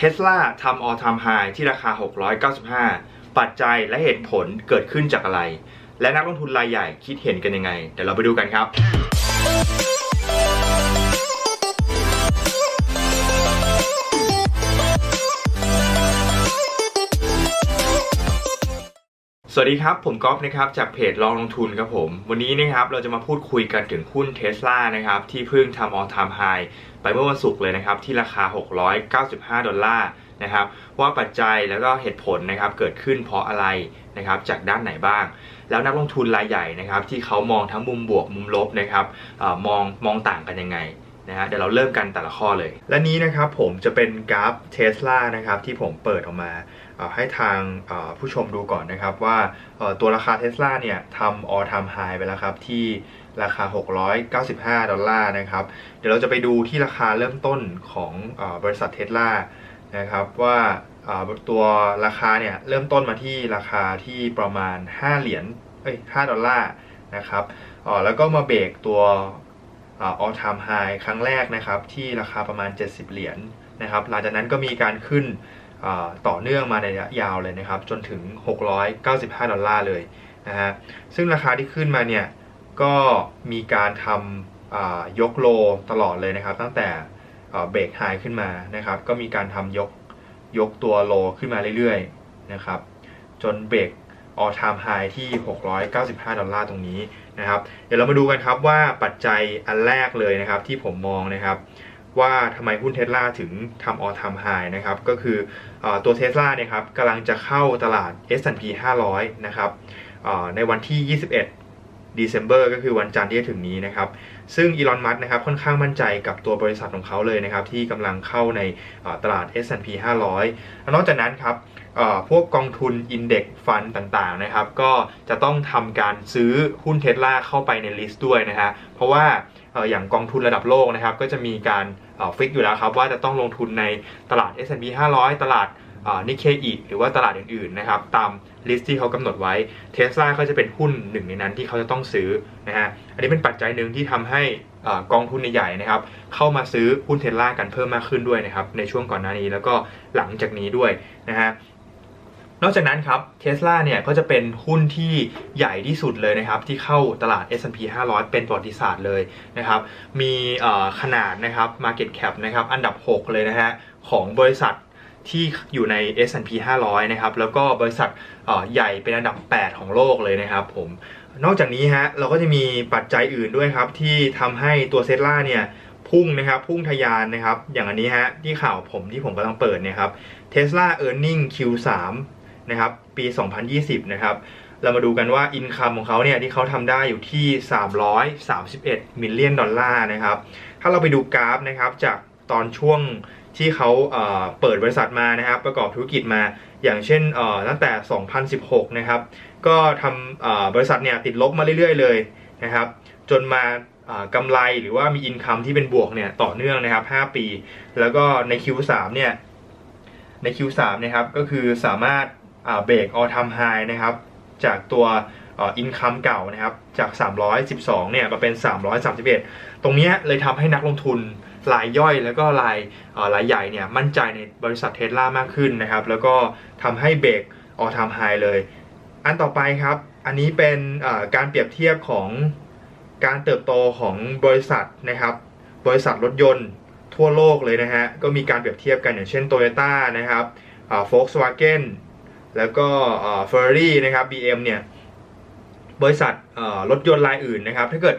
เทสลาทำออทามไฮที่ราคา 695 ปัจจัยและเหตุผลเกิดขึ้นจากอะไร และนักลงทุนรายใหญ่คิดเห็นกันยังไง เดี๋ยวเราไปดูกันครับ สวัสดีครับ ผมก๊อฟนะครับ จากเพจลองลงทุนครับผม วันนี้นะครับเราจะมาพูดคุยกันถึงหุ้นเท s l a นะครับ ที่เพิ่งทำออทามไฮไปเมื่อวันศุกร์เลยนะครับ ที่ราคา 695 ดอลลาร์นะครับ ว่าปัจจัยแล้วก็เหตุผลนะครับ เกิดขึ้นเพราะอะไรนะครับ จากด้านไหนบ้าง แล้วนักลงทุนรายใหญ่นะครับ ที่เขามองทั้งมุมบวกมุมลบนะครับอมองมองต่างกันยังไงนะฮะเดี๋ยวเราเริ่มกันแต่ละข้อเลย และนี้นะครับผมจะเป็นกราฟเท s l a นะครับที่ผมเปิดออกมา ให้ทางผู้ชมดูก่อนนะครับว่าตัวราคาเท s l a เนี่ยทำ all time high ไปแล้วครับที่ราคา 695 ดอลลาร์นะครับ เดี๋ยวเราจะไปดูที่ราคาเริ่มต้นของอบริษัทเท s l a นะครับว่าตัวราคาเนี่ยเริ่มต้นมาที่ราคาที่ประมาณ 5 เหรียญเอ้ย5ดอลลาร์นะครับอ่อแล้วก็มาเบรกตัวออ all time high ครั้งแรกนะครับที่ราคาประมาณ 70 เหรียญนะครับ หลังจากนั้นก็มีการขึ้น ต่อเนื่องมาในระยะยาวเลยนะครับ จนถึง 695 ดอลลาร์เลยนะฮะซึ่งราคาที่ขึ้นมาเนี่ยก็มีการทำยกโลตลอดเลยนะครับ ตั้งแต่เบรกไฮขึ้นมานะครับ ก็มีการทำยกยกตัวโลขึ้นมาเรื่อยๆนะครับ จนเบรก all time high ที่ 695 ดอลลาร์ตรงนี้นะครับ เดี๋ยวเรามาดูกันครับว่าปัจจัยอันแรกเลยนะครับ ที่ผมมองนะครับ ว่าทำไมหุ้นเทสลาถึงทำออทามไฮนะครับก็คืออตัวเทสลาเนี่ยครับกำลังจะเข้าตลาด S&P 500 นะครับในวันที่ 21 December ก็คือวันจันทร์ที่จะถึงนี้นะครับ ซึ่งอีลอน มัสนะครับค่อนข้างมั่นใจกับตัวบริษัทของเขาเลยนะครับ ที่กำลังเข้าในเอ่อตลาด S&P 500 นอกจากนั้นครับพวกกองทุนอินเด็กฟันต่างๆนะครับ ก็จะต้องทำการซื้อหุ้นเทสลาเข้าไปในลิสต์ด้วยนะฮะเพราะว่า อย่างกองทุนระดับโลกนะครับ ก็จะมีการฟิกอยู่แล้วครับ ว่าจะต้องลงทุนในตลาด S&P 500 ตลาดนิเคอีหรือว่าตลาดอื่นๆนะครับ ตามลิสต์ที่เขากำหนดไว้เทสลาก็จะเป็นหุ้นหนึ่งในนั้นที่เขาจะต้องซื้อนะฮะอันนี้เป็นปัจจัยหนึ่งที่ทำให้กองทุนใหญ่ๆนะครับ เข้ามาซื้อหุ้นเทสลากันเพิ่มมากขึ้นด้วยนะครับ ในช่วงก่อนหน้านี้แล้วก็หลังจากนี้ด้วยนะฮะ นอกจากนั้นครับเท s l a เนี่ยก็จะเป็นหุ้นที่ใหญ่ที่สุดเลยนะครับ ที่เข้าตลาด S&P 500 เป็นประวัติศาสตร์เลยนะครับ มีขนาดนะครับ Market Cap นะครับอันดับ 6 เลยนะฮะของบริษัทที่อยู่ใน S&P 500 นะครับ แล้วก็บริษัทใหญ่เป็นอันดับ 8 ของโลกเลยนะครับผมนอกจากนี้ฮะเราก็จะมีปัจจัยอื่นด้วยครับที่ทำให้ตัวเซ s l a เนี่ยพุ่งนะครับพุ่งทะยานนะครับ อย่างอันนี้ฮะที่ข่าวผมที่ผมกำลังเปิดเนี่ยครับ Tesla Earning Q3 นะครับปี 2020 นะครับเรามาดูกันว่าอินคัมของเขาเนี่ยที่เขาทำได้อยู่ที่ 331 มิลเลียนดอลลาร์นะครับถ้าเราไปดูกราฟนะครับจากตอนช่วงที่เขาเเปิดบริษัทมานะครับประกอบธุรกิจมาอย่างเช่นตั้งแต่ 2016 นะครับก็ทำบริษัทเนี่ยติดลบมาเรื่อยๆเลยนะครับจนมากำไรหรือว่ามีอินคัมที่เป็นบวกเนี่ยต่อเนื่องนะครับ 5 ปี แล้วก็ใน Q3 เนี่ยใน Q3 นะครับก็คือสามารถ เบรกออทามไฮนะครับจากตัวอินคัมเก่านะครับจาก 312 เนี่ยมาเป็น 331 ตรงนี้เลยทำให้นักลงทุนรายย่อยแล้วก็รายรายใหญ่เนี่ยมั่นใจในบริษัทเทสลามากขึ้นนะครับ แล้วก็ทำให้เบรกออทามไฮเลย อันต่อไปครับ อันนี้เป็นการเปรียบเทียบของการเติบโตของบริษัทนะครับ บริษัทรถยนต์ทั่วโลกเลยนะฮะ ก็มีการเปรียบเทียบกันอย่างเช่น Toyota นะครับโแล้วก็เฟอร์รี่นะครับ BM เนี่ย บริษัทรถยนต์รายอื่นนะครับ ถ้าเกิด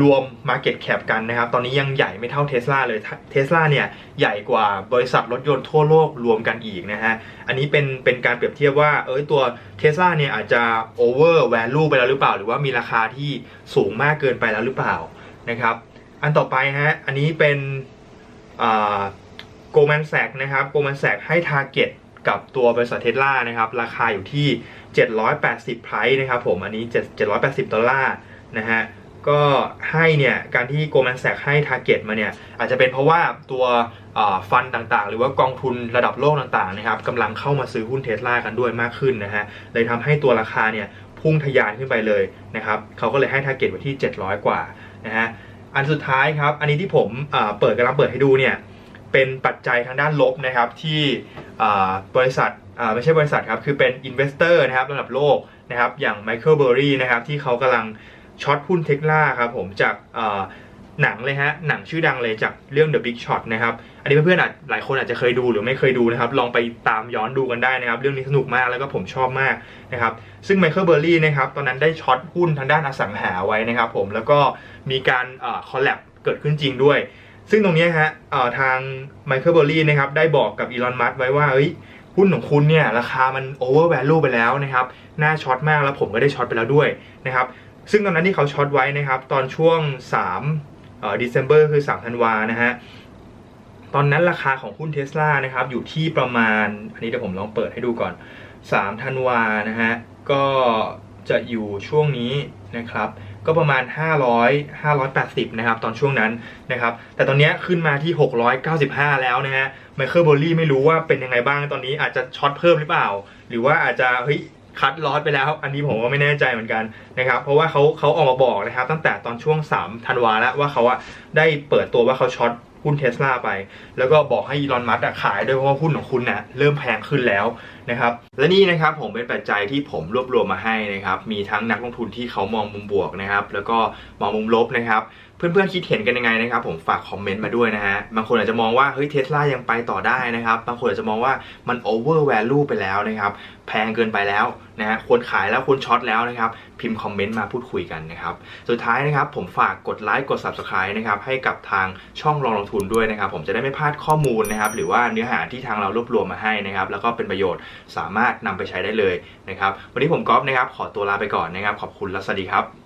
รวม Market Cap กันนะครับ ตอนนี้ยังใหญ่ไม่เท่าเท s l a เลยเท s l a เนี่ย ใหญ่กว่าบริษัทรถยนต์ทั่วโลกรวมกันอีกนะฮะ อันนี้เป็นเป็นการเปรียบเทียบว่า เอยตัวเท s l a เนี่ยอาจจะ over value ไปแล้วหรือเปล่า หรือว่ามีราคาที่สูงมากเกินไปแล้วหรือเปล่านะครับ อันต่อไปฮะ อันนี้เป็นโกลแมนแซกนะครับโกลแมนแซกให้ Target กับตัวบริษัทเทสลานะครับ ราคาอยู่ที่ 780 ไพรส์นะครับผม อันนี้ 780 ดอลลาร์นะฮะ ก็ให้เนี่ย การที่โกลแมนแซกให้ Target มาเนี่ย อาจจะเป็นเพราะว่าตัวฟันต่างๆ หรือว่ากองทุนระดับโลกต่างๆนะครับกำลังเข้ามาซื้อหุ้นเทสลากันด้วยมากขึ้นนะฮะ เลยทำให้ตัวราคาเนี่ยพุ่งทะยานขึ้นไปเลยนะครับเขาก็เลยให้ Target ไว้ที่ 700 กว่านะฮะ อันสุดท้ายครับ อันนี้ที่ผมเปิดกำลังเปิดให้ดูเนี่ย เป็นปัจจัยทางด้านลบนะครับที่บริษัทไม่ใช่บริษัทครับคือเป็นอินเวสเตอร์นะครับระดับโลกนะครับอย่างไมเคิลเบอร์รี่นะครับที่เขากำลังช็อตหุ้นเทสลาครับผมจากหนังเลยฮะหนังชื่อดังเลยจากเรื่อง The Big Shot นะครับอันนี้เพื่อนๆอาจหลายคนอาจจะเคยดูหรือไม่เคยดูนะครับลองไปตามย้อนดูกันได้นะครับเรื่องนี้สนุกมากแล้วก็ผมชอบมากนะครับซึ่งไมเคิลเบอร์รี่นะครับตอนนั้นได้ช็อตหุ้นทางด้านอสังหาไว้นะครับผมแล้วก็มีการคอลแลบเกิดขึ้นจริงด้วย ซึ่งตรงนี้ฮะทางไมเคิลเบอร์รี่นะครับได้บอกกับอีลอนมัสไว้ว่าเอ้ยหุ้นของคุณเนี่ยราคามันโอเวอร์แวลูไปแล้วนะครับน่าช็อตมากแล้วผมก็ได้ช็อตไปแล้วด้วยนะครับซึ่งตอนนั้นที่เขาช็อตไว้นะครับตอนช่วง3เอ่อ December คือ 3 ธันวานะฮะตอนนั้นราคาของหุ้นเท sla นะครับอยู่ที่ประมาณ อันนี้เดี๋ยวผมลองเปิดให้ดูก่อน 3 ธันวานะฮะก็จะอยู่ช่วงนี้นะครับ ก็ประมาณ 500 580 นะครับ ตอนช่วงนั้นนะครับ แต่ตอนนี้ขึ้นมาที่ 695 แล้วนะฮะไมเคิลบอลลี่ไม่รู้ว่าเป็นยังไงบ้างตอนนี้อาจจะช็อตเพิ่มหรือเปล่า หรือว่าอาจจะเฮ้ยคัดลอสไปแล้ว อันนี้ผมก็ไม่แน่ใจเหมือนกันนะครับ เพราะว่าเขาเขาออกมาบอกนะครับ ตั้งแต่ตอนช่วง 3 ธันวาแล้วว่าเขาอะได้เปิดตัวว่าเขาช็อต หุ้นเทสลาไป แล้วก็บอกให้อีลอนมัสก์อะขายด้วยเพราะว่าหุ้นของคุณนะเริ่มแพงขึ้นแล้วนะครับและนี่นะครับผมเป็นปัจจัยที่ผมรวบรวมมาให้นะครับมีทั้งนักลงทุนที่เขามองมุมบวกนะครับแล้วก็มองมุมลบนะครับ เพื่อนๆคิดเห็นกันยังไงนะครับผมฝากคอมเมนต์มาด้วยนะฮะบางคนอาจจะมองว่าเฮ้ยเทสลายังไปต่อได้นะครับบางคนอาจจะมองว่ามันโอเวอร์แวลูไปแล้วนะครับแพงเกินไปแล้วนะฮะควรขายแล้วควรช็อตแล้วนะครับพิมพ์คอมเมนต์มาพูดคุยกันนะครับสุดท้ายนะครับผมฝากกดไลค์กด Subscribe นะครับให้กับทางช่องลองลงทุนด้วยนะครับผมจะได้ไม่พลาดข้อมูลนะครับหรือว่าเนื้อหาที่ทางเรารวบรวมมาให้นะครับแล้วก็เป็นประโยชน์สามารถนำไปใช้ได้เลยนะครับวันนี้ผมก๊อฟนะครับขอตัวลาไปก่อนนะครับขอบคุณและสวัสดีครับ